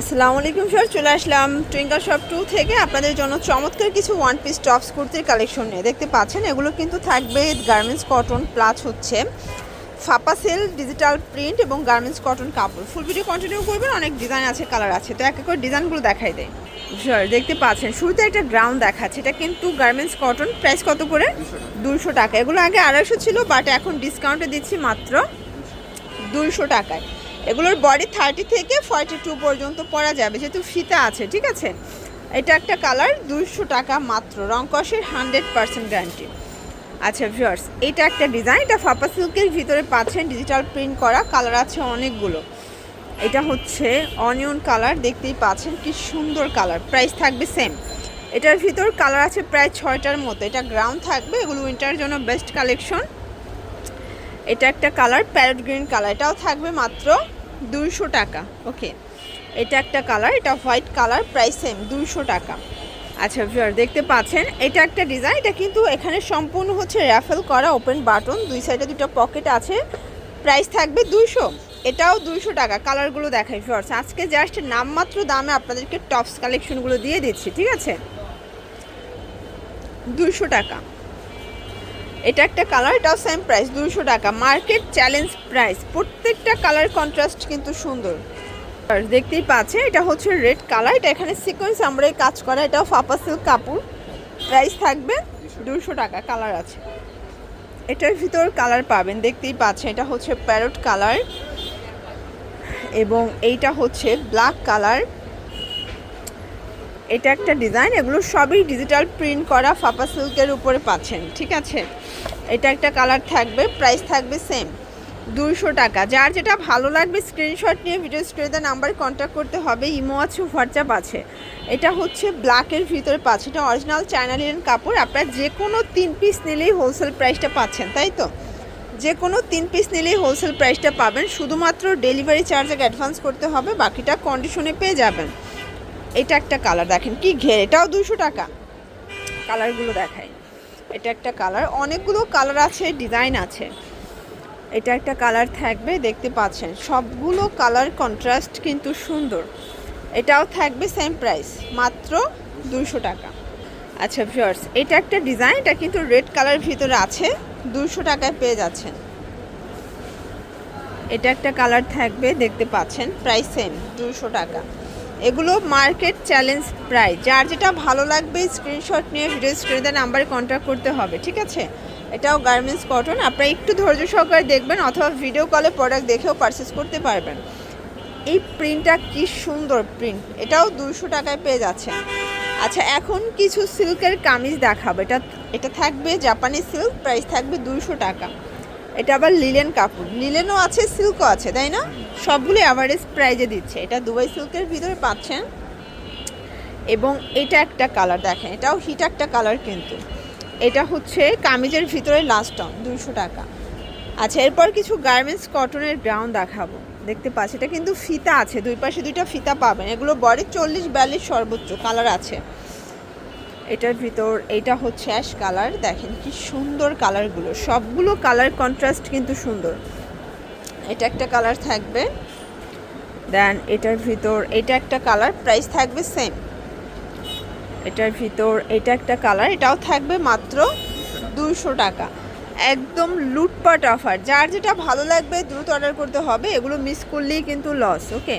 আসসালামু আলাইকুম স্যার চলে আসলাম টুইঙ্কাল শপ টু থেকে। আপনাদের জন্য চমৎকার কিছু ওয়ান পিস টপস কুর্তির কালেকশন নিয়ে। দেখতে পাচ্ছেন, এগুলো কিন্তু থাকবে গার্মেন্টস কটন প্লাস হচ্ছে ফাপা সেল ডিজিটাল প্রিন্ট এবং গার্মেন্টস কটন কাপড়। ফুল ভিডিও কন্টিনিউ করবেন, অনেক ডিজাইন আছে কালার আছে। তো এক এক করে ডিজাইনগুলো দেখাই দেয় স্যার দেখতে পাচ্ছেন, শুরুতে একটা গ্রাউন্ড দেখাচ্ছে। এটা কিন্তু গার্মেন্টস কটন প্রাইস কত করে? দুশো টাকা। এগুলো আগে আড়াইশো ছিল বাট এখন ডিসকাউন্টে দিচ্ছি মাত্র দুইশো টাকায়। এগুলোর বডি থার্টি থেকে ফর্টি টু পর্যন্ত পরা যাবে, যেহেতু ফিতা আছে, ঠিক আছে? এটা একটা কালার দুইশো টাকা মাত্র রংকসের হান্ড্রেড পার্সেন্ট গ্যারান্টি আচ্ছা ভিউয়ার্স এটা একটা ডিজাইন এটা ফাপা সিল্কের ভিতরে পাচ্ছেন ডিজিটাল প্রিন্ট করা কালার আছে অনেকগুলো। এটা হচ্ছে অনিয়ন কালার দেখতেই পাচ্ছেন কি সুন্দর কালার প্রাইস থাকবে সেম এটার ভিতর কালার আছে প্রায় ছয়টার মতো, এটা গ্রাউন্ড থাকবে, এগুলো উইন্টারের জন্য বেস্ট কালেকশন এটা একটা কালার প্যারট গ্রিন কালার এটাও থাকবে মাত্র দুইশো টাকা ওকে এটা একটা কালার এটা হোয়াইট কালার প্রাইস সেম দুইশো টাকা। আচ্ছা ভিউয়ার দেখতে পাচ্ছেন, এটা একটা ডিজাইন এটা কিন্তু এখানে সম্পূর্ণ হচ্ছে র্যাফেল করা ওপেন বাটন দুই সাইডে দুটো পকেট আছে। প্রাইস থাকবে দুইশো, এটাও দুইশো টাকা কালারগুলো দেখাই ভিউয়ার্স আজকে জাস্ট নামমাত্র দামে আপনাদেরকে টপস কালেকশনগুলো দিয়ে দিচ্ছি, ঠিক আছে? দুইশো টাকা। এটা একটা কালার, এটাও সেম প্রাইস দুশো টাকা। মার্কেট চ্যালেঞ্জ প্রাইস প্রত্যেকটা কালার কন্ট্রাস্ট কিন্তু সুন্দর। দেখতেই পাচ্ছে এটা হচ্ছে রেড কালার এটা এখানে সিকোয়েন্স আমরা কাজ করা, এটাও ফাপা সিল্ক কাপড়। প্রাইস থাকবে দুশো টাকা কালার আছে। এটার ভিতর কালার পাবেন, দেখতেই পাচ্ছেন, এটা হচ্ছে প্যারট কালার এবং এইটা হচ্ছে ব্ল্যাক কালার এটা একটা ডিজাইন এগুলো সবই ডিজিটাল প্রিন্ট করা ফাপা সিল্কের উপরে পাচ্ছেন, ঠিক আছে? এটা একটা কালার থাকবে প্রাইস থাকবে সেম দুশো টাকা। যার যেটা ভালো লাগবে স্ক্রিনশট নিয়ে ভিডিও স্ক্রিনে নাম্বার কন্ট্যাক্ট করতে হবে। ইমো আছে হোয়াটসঅ্যাপ আছে। এটা হচ্ছে ব্ল্যাকের ভিতরে পাচ্ছে। এটা অরিজিনাল চায়না লিলেন কাপড়। আপনারা যে কোনো তিন পিস নিলেই হোলসেল প্রাইসটা পাচ্ছেন, তাই তো? যে কোনো তিন পিস নিলেই হোলসেল প্রাইসটা পাবেন। শুধুমাত্র ডেলিভারি চার্জ অ্যাডভান্স করতে হবে, বাকিটা কন্ডিশনে পেয়ে যাবেন। এটা একটা কালার দেখেন কি ঘের। এটাও দুশো টাকা। কালারগুলো দেখাই। এটা একটা কালার। অনেকগুলো কালার আছে, ডিজাইন আছে। এটা একটা কালার থাকবে, দেখতে পাচ্ছেন। সবগুলো কালার কন্ট্রাস্ট কিন্তু সুন্দর। এটাও থাকবে সেম প্রাইস মাত্র দুশো টাকা। আচ্ছা ভিউয়ার্স এটা একটা ডিজাইন এটা কিন্তু রেড কালার ভিতরে আছে। দুশো টাকায় পেয়ে যাচ্ছেন। এটা একটা কালার থাকবে, দেখতে পাচ্ছেন। প্রাইস সেম দুশো টাকা। এগুলো মার্কেট চ্যালেঞ্জ প্রাইস যার যেটা ভালো লাগবে স্ক্রিনশট নিয়ে ভিডিও স্ক্রিনে নাম্বারে কন্ট্যাক্ট করতে হবে, ঠিক আছে? এটাও গার্মেন্টস কটন আপনারা একটু ধৈর্য সহকারে দেখবেন অথবা ভিডিও কলে প্রোডাক্ট দেখেও পারচেস করতে পারবেন। এই প্রিন্টটা কি সুন্দর প্রিন্ট এটাও দুশো টাকায় পেয়ে যাচ্ছেন। আচ্ছা এখন কিছু সিল্কের কামিজ দেখাবো। এটা এটা থাকবে জাপানি সিল্ক প্রাইস থাকবে দুশো টাকা। এটা আবার লিলেন কাপড়। লিলেনও আছে সিল্কও আছে, তাই না? সবগুলো অ্যাভারেজ প্রাইজে দিচ্ছে। এটা দুবাই সিল্কের ভিতরে পাচ্ছেন। এবং এটা একটা কালার দেখেন, এটাও হিট একটা কালার কিন্তু। এটা হচ্ছে কামিজের ভিতরে লাস্ট অন দুশো টাকা। আচ্ছা এরপর কিছু গার্মেন্টস কটনের গ্রাউন্ড দেখাবো। দেখতে পাচ্ছি, এটা কিন্তু ফিতা আছে, দুই পাশে দুইটা ফিতা পাবেন। এগুলো বডি চল্লিশ, বিয়াল্লিশ সর্বোচ্চ কালার আছে। এটার ভিতর, এটা হচ্ছে অ্যাশ কালার দেখেন কি সুন্দর কালারগুলো সবগুলো কালার কন্ট্রাস্ট কিন্তু সুন্দর। এটা একটা কালার থাকবে। দেন এটার ভিতর, এটা একটা কালার প্রাইস থাকবে সেম এটার ভিতর, এটা একটা কালার এটাও থাকবে মাত্র দুশো টাকা। একদম লুটপাট অফার যার যেটা ভালো লাগবে, দ্রুত অর্ডার করতে হবে, এগুলো মিস করলেই কিন্তু লস ওকে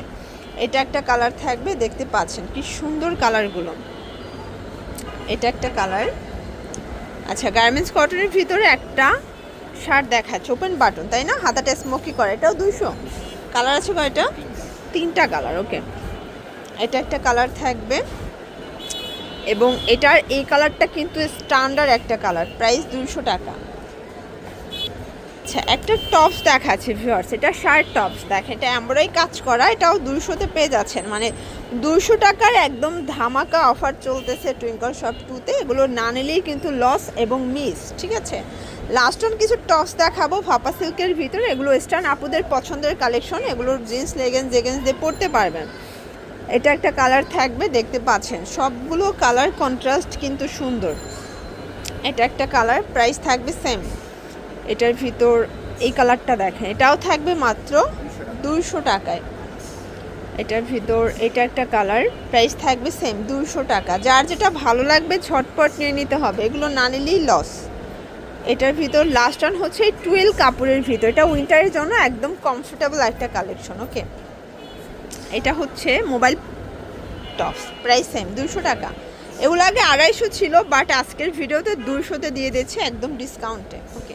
এটা একটা কালার থাকবে, দেখতে পাচ্ছেন কি সুন্দর কালারগুলো এটা একটা কালার। আচ্ছা গার্মেন্টস কটনের ভিতরে একটা শার্ট দেখাচ্ছে ওপেন বাটন তাই না? হাতাটা স্মোকি করে, এটাও দুশো কালার আছে কয়টা? তিনটা কালার ওকে এটা একটা কালার থাকবে। এবং এটার, এই কালারটা কিন্তু স্ট্যান্ডার্ড একটা কালার প্রাইস দুশো টাকা। আচ্ছা একটা টপস দেখাচ্ছে ভিউয়ার্স এটা শার্ট টপস দেখেন, এটা এমব্রয়ডারি কাজ করা, এটাও দুশোতে পেয়ে যাচ্ছেন মানে দুশো টাকার একদম ধামাকা অফার চলতেছে টুইঙ্কল শপ টুতে এগুলো না নিলেই কিন্তু লস এবং মিস ঠিক আছে? লাস্ট অন কিছু টপস দেখাবো, ভাপা সিল্কের ভিতরে, এগুলো ওয়েস্টার্ন আপুদের পছন্দের কালেকশন এগুলোর জিন্স লেগেন্স জেগেন্স দিয়ে পরতে পারবেন। এটা একটা কালার থাকবে, দেখতে পাচ্ছেন, সবগুলো কালার কন্ট্রাস্ট কিন্তু সুন্দর। এটা একটা কালার প্রাইস থাকবে সেম এটার ভিতর এই কালারটা দেখেন। এটাও থাকবে মাত্র দুইশো টাকায়। এটার ভিতর এটা একটা কালার প্রাইস থাকবে সেম দুশো টাকা। যার যেটা ভালো লাগবে ঝটপট নিয়ে নিতে হবে, এগুলো না নিলেই লস এটার ভিতর লাস্ট অন হচ্ছে টুয়েলভ কাপড়ের ভিতর। এটা উইন্টারের জন্য একদম কমফোর্টেবল একটা কালেকশন ওকে এটা হচ্ছে মোবাইল টপস প্রাইস সেম দুশো টাকা। এগুলো আগে আড়াইশো ছিল বাট আজকের ভিডিওতে দুশোতে দিয়ে দিচ্ছে একদম ডিসকাউন্টে ওকে